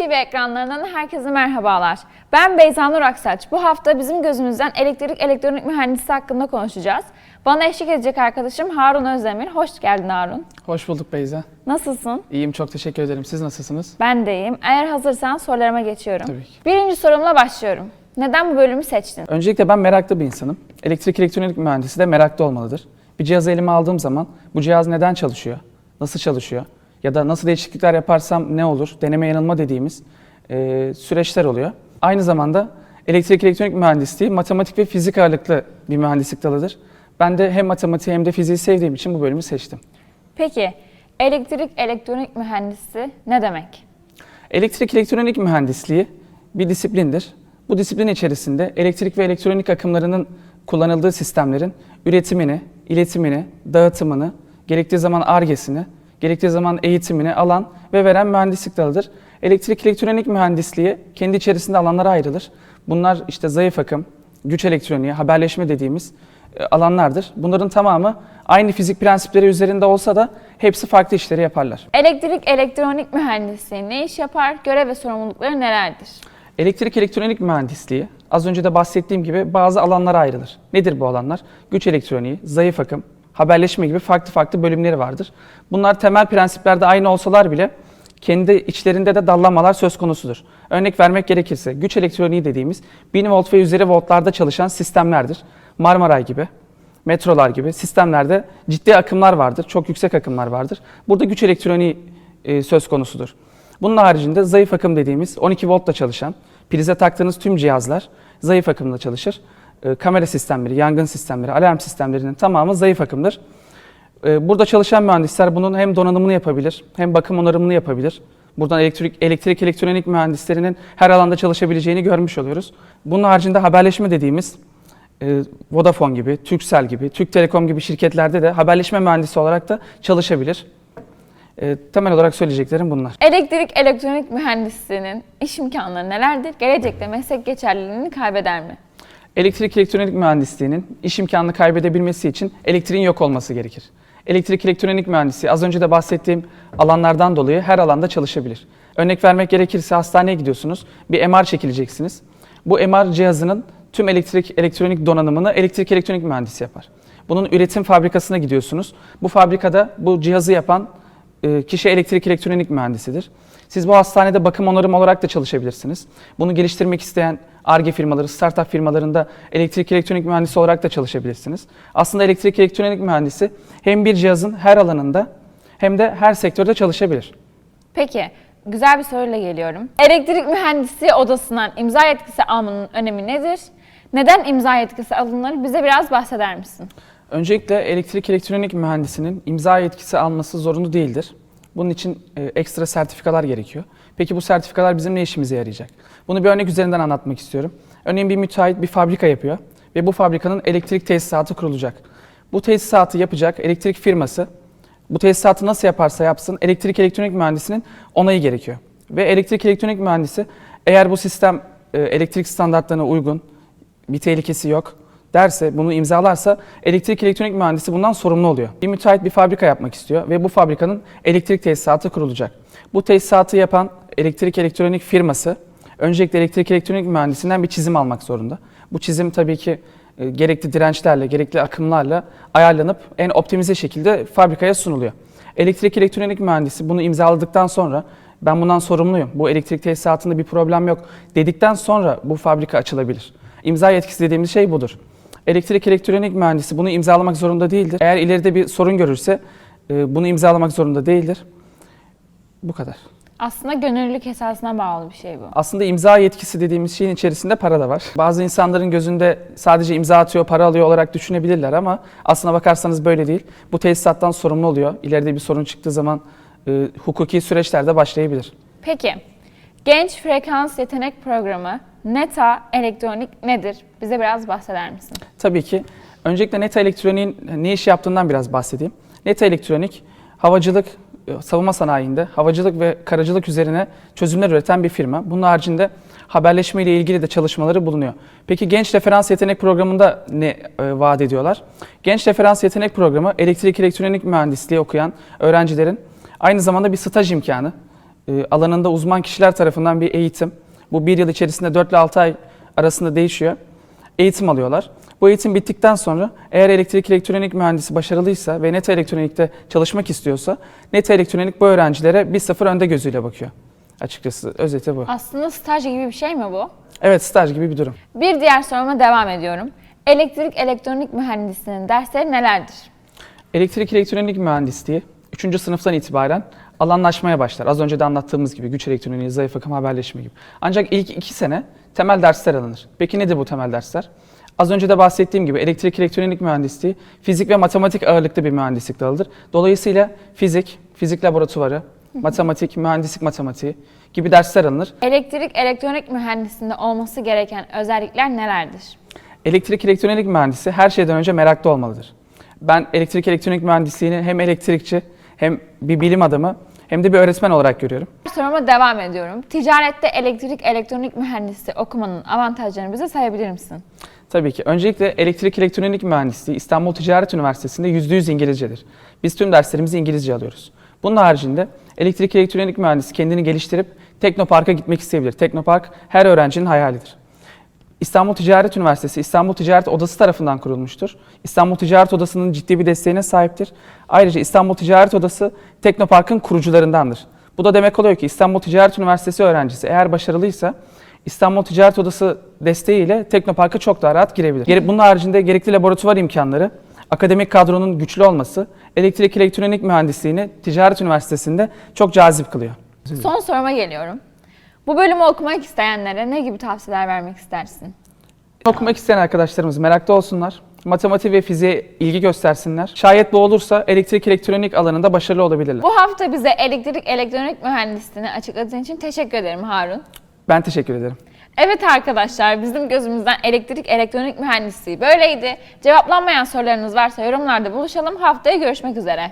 TV ekranlarından herkese merhabalar. Ben Beyza Nur Aksaç. Bu hafta bizim gözümüzden elektrik elektronik mühendisi hakkında konuşacağız. Bana eşlik edecek arkadaşım Harun Özdemir. Hoş geldin Harun. Hoş bulduk Beyza. Nasılsın? İyiyim çok teşekkür ederim. Siz nasılsınız? Ben de iyiyim. Eğer hazırsan sorularıma geçiyorum. Tabii ki. Birinci sorumla başlıyorum. Neden bu bölümü seçtin? Öncelikle ben meraklı bir insanım. Elektrik elektronik mühendisi de meraklı olmalıdır. Bir cihazı elime aldığım zaman bu cihaz neden çalışıyor? Nasıl çalışıyor? Ya da nasıl değişiklikler yaparsam ne olur? Deneme yanılma dediğimiz e, süreçler oluyor. Aynı zamanda elektrik elektronik mühendisliği matematik ve fizik ağırlıklı bir mühendislik dalıdır. Ben de hem matematiği hem de fiziği sevdiğim için bu bölümü seçtim. Peki elektrik elektronik mühendisi ne demek? Elektrik elektronik mühendisliği bir disiplindir. Bu disiplin içerisinde elektrik ve elektronik akımlarının kullanıldığı sistemlerin üretimini, iletimini, dağıtımını, gerektiği zaman argesini, gerektiği zaman eğitimini alan ve veren mühendislik dalıdır. Elektrik elektronik mühendisliği kendi içerisinde alanlara ayrılır. Bunlar işte zayıf akım, güç elektroniği, haberleşme dediğimiz e, alanlardır. Bunların tamamı aynı fizik prensipleri üzerinde olsa da hepsi farklı işleri yaparlar. Elektrik elektronik mühendisi ne iş yapar? Görev ve sorumlulukları nelerdir? Elektrik elektronik mühendisliği az önce de bahsettiğim gibi bazı alanlara ayrılır. Nedir bu alanlar? Güç elektroniği, zayıf akım, haberleşme gibi farklı farklı bölümleri vardır. Bunlar temel prensiplerde aynı olsalar bile kendi içlerinde de dallamalar söz konusudur. Örnek vermek gerekirse güç elektroniği dediğimiz 1000 volt ve üzeri voltlarda çalışan sistemlerdir. Marmaray gibi, metrolar gibi sistemlerde ciddi akımlar vardır, çok yüksek akımlar vardır. Burada güç elektroniği e, söz konusudur. Bunun haricinde zayıf akım dediğimiz 12 voltla çalışan, prize taktığınız tüm cihazlar zayıf akımla çalışır. E, kamera sistemleri, yangın sistemleri, alarm sistemlerinin tamamı zayıf akımdır. E, burada çalışan mühendisler bunun hem donanımını yapabilir, hem bakım onarımını yapabilir. Buradan elektrik, elektrik elektronik mühendislerinin her alanda çalışabileceğini görmüş oluyoruz. Bunun haricinde haberleşme dediğimiz e, Vodafone gibi, Turkcell gibi, Türk Telekom gibi şirketlerde de haberleşme mühendisi olarak da çalışabilir. Temel olarak söyleyeceklerim bunlar. Elektrik elektronik mühendisliğinin iş imkanları nelerdir? Gelecekte meslek geçerliliğini kaybeder mi? Elektrik elektronik mühendisliğinin iş imkanını kaybedebilmesi için elektriğin yok olması gerekir. Elektrik elektronik mühendisi az önce de bahsettiğim alanlardan dolayı her alanda çalışabilir. Örnek vermek gerekirse hastaneye gidiyorsunuz, bir MR çekileceksiniz. Bu MR cihazının tüm elektrik elektronik donanımını elektrik elektronik mühendisi yapar. Bunun üretim fabrikasına gidiyorsunuz. Bu fabrikada bu cihazı yapan e, kişi elektrik elektronik mühendisidir. Siz bu hastanede bakım onarım olarak da çalışabilirsiniz. Bunu geliştirmek isteyen ARGE firmaları, startup firmalarında elektrik elektronik mühendisi olarak da çalışabilirsiniz. Aslında elektrik elektronik mühendisi hem bir cihazın her alanında hem de her sektörde çalışabilir. Peki, güzel bir soruyla geliyorum. Elektrik mühendisi odasından imza yetkisi almanın önemi nedir? Neden imza yetkisi alınır? Bize biraz bahseder misin? Öncelikle elektrik elektronik mühendisinin imza yetkisi alması zorunlu değildir. Bunun için e, ekstra sertifikalar gerekiyor. Peki bu sertifikalar bizim ne işimize yarayacak? Bunu bir örnek üzerinden anlatmak istiyorum. Örneğin bir müteahhit bir fabrika yapıyor ve bu fabrikanın elektrik tesisatı kurulacak. Bu tesisatı yapacak elektrik firması bu tesisatı nasıl yaparsa yapsın elektrik elektronik mühendisinin onayı gerekiyor. Ve elektrik elektronik mühendisi eğer bu sistem e, elektrik standartlarına uygun, bir tehlikesi yok derse, bunu imzalarsa elektrik elektronik mühendisi bundan sorumlu oluyor. Bir müteahhit bir fabrika yapmak istiyor ve bu fabrikanın elektrik tesisatı kurulacak. Bu tesisatı yapan elektrik elektronik firması öncelikle elektrik elektronik mühendisinden bir çizim almak zorunda. Bu çizim tabii ki e, gerekli dirençlerle, gerekli akımlarla ayarlanıp en optimize şekilde fabrikaya sunuluyor. Elektrik elektronik mühendisi bunu imzaladıktan sonra ben bundan sorumluyum, bu elektrik tesisatında bir problem yok dedikten sonra bu fabrika açılabilir. İmza yetkisi dediğimiz şey budur. Elektrik elektronik mühendisi bunu imzalamak zorunda değildir. Eğer ileride bir sorun görürse e, bunu imzalamak zorunda değildir. Bu kadar. Aslında gönüllülük esasına bağlı bir şey bu. Aslında imza yetkisi dediğimiz şeyin içerisinde para da var. Bazı insanların gözünde sadece imza atıyor, para alıyor olarak düşünebilirler ama aslına bakarsanız böyle değil. Bu tesisattan sorumlu oluyor. İleride bir sorun çıktığı zaman e, hukuki süreçler de başlayabilir. Peki, Genç Frekans Yetenek Programı NETA Elektronik nedir? Bize biraz bahseder misin? Tabii ki. Öncelikle Neta Elektronik'in ne iş yaptığından biraz bahsedeyim. Neta Elektronik, havacılık, e, savunma sanayinde havacılık ve karacılık üzerine çözümler üreten bir firma. Bunun haricinde haberleşme ile ilgili de çalışmaları bulunuyor. Peki Genç Referans Yetenek Programı'nda ne e, vaat ediyorlar? Genç Referans Yetenek Programı elektrik elektronik mühendisliği okuyan öğrencilerin aynı zamanda bir staj imkanı e, alanında uzman kişiler tarafından bir eğitim. Bu bir yıl içerisinde 4 ile 6 ay arasında değişiyor. Eğitim alıyorlar. Bu eğitim bittikten sonra eğer elektrik elektronik mühendisi başarılıysa ve net elektronikte çalışmak istiyorsa net elektronik bu öğrencilere bir sıfır önde gözüyle bakıyor. Açıkçası özeti bu. Aslında staj gibi bir şey mi bu? Evet staj gibi bir durum. Bir diğer soruma devam ediyorum. Elektrik elektronik mühendisliğinin dersleri nelerdir? Elektrik elektronik mühendisliği 3. sınıftan itibaren alanlaşmaya başlar. Az önce de anlattığımız gibi güç elektroniği, zayıf akım haberleşme gibi. Ancak ilk iki sene temel dersler alınır. Peki nedir bu temel dersler? Az önce de bahsettiğim gibi elektrik elektronik mühendisliği fizik ve matematik ağırlıklı bir mühendislik dalıdır. Dolayısıyla fizik, fizik laboratuvarı, matematik, mühendislik matematiği gibi dersler alınır. Elektrik elektronik mühendisliğinde olması gereken özellikler nelerdir? Elektrik elektronik mühendisi her şeyden önce meraklı olmalıdır. Ben elektrik elektronik mühendisliğini hem elektrikçi hem bir bilim adamı hem de bir öğretmen olarak görüyorum. Soruma devam ediyorum. Ticarette elektrik elektronik mühendisliği okumanın avantajlarını bize sayabilir misin? Tabii ki. Öncelikle elektrik elektronik mühendisliği İstanbul Ticaret Üniversitesi'nde %100 İngilizcedir. Biz tüm derslerimizi İngilizce alıyoruz. Bunun haricinde elektrik elektronik mühendisi kendini geliştirip Teknopark'a gitmek isteyebilir. Teknopark her öğrencinin hayalidir. İstanbul Ticaret Üniversitesi İstanbul Ticaret Odası tarafından kurulmuştur. İstanbul Ticaret Odası'nın ciddi bir desteğine sahiptir. Ayrıca İstanbul Ticaret Odası Teknopark'ın kurucularındandır. Bu da demek oluyor ki İstanbul Ticaret Üniversitesi öğrencisi eğer başarılıysa İstanbul Ticaret Odası desteğiyle Teknopark'a çok daha rahat girebilir. Bunun haricinde gerekli laboratuvar imkanları, akademik kadronun güçlü olması elektrik elektronik mühendisliğini Ticaret Üniversitesi'nde çok cazip kılıyor. Son soruma geliyorum. Bu bölümü okumak isteyenlere ne gibi tavsiyeler vermek istersin? Okumak isteyen arkadaşlarımız meraklı olsunlar. Matematik ve fiziğe ilgi göstersinler. Şayet bu olursa elektrik elektronik alanında başarılı olabilirler. Bu hafta bize elektrik elektronik mühendisliğini açıkladığın için teşekkür ederim Harun. Ben teşekkür ederim. Evet arkadaşlar bizim gözümüzden elektrik elektronik mühendisliği böyleydi. Cevaplanmayan sorularınız varsa yorumlarda buluşalım. Haftaya görüşmek üzere.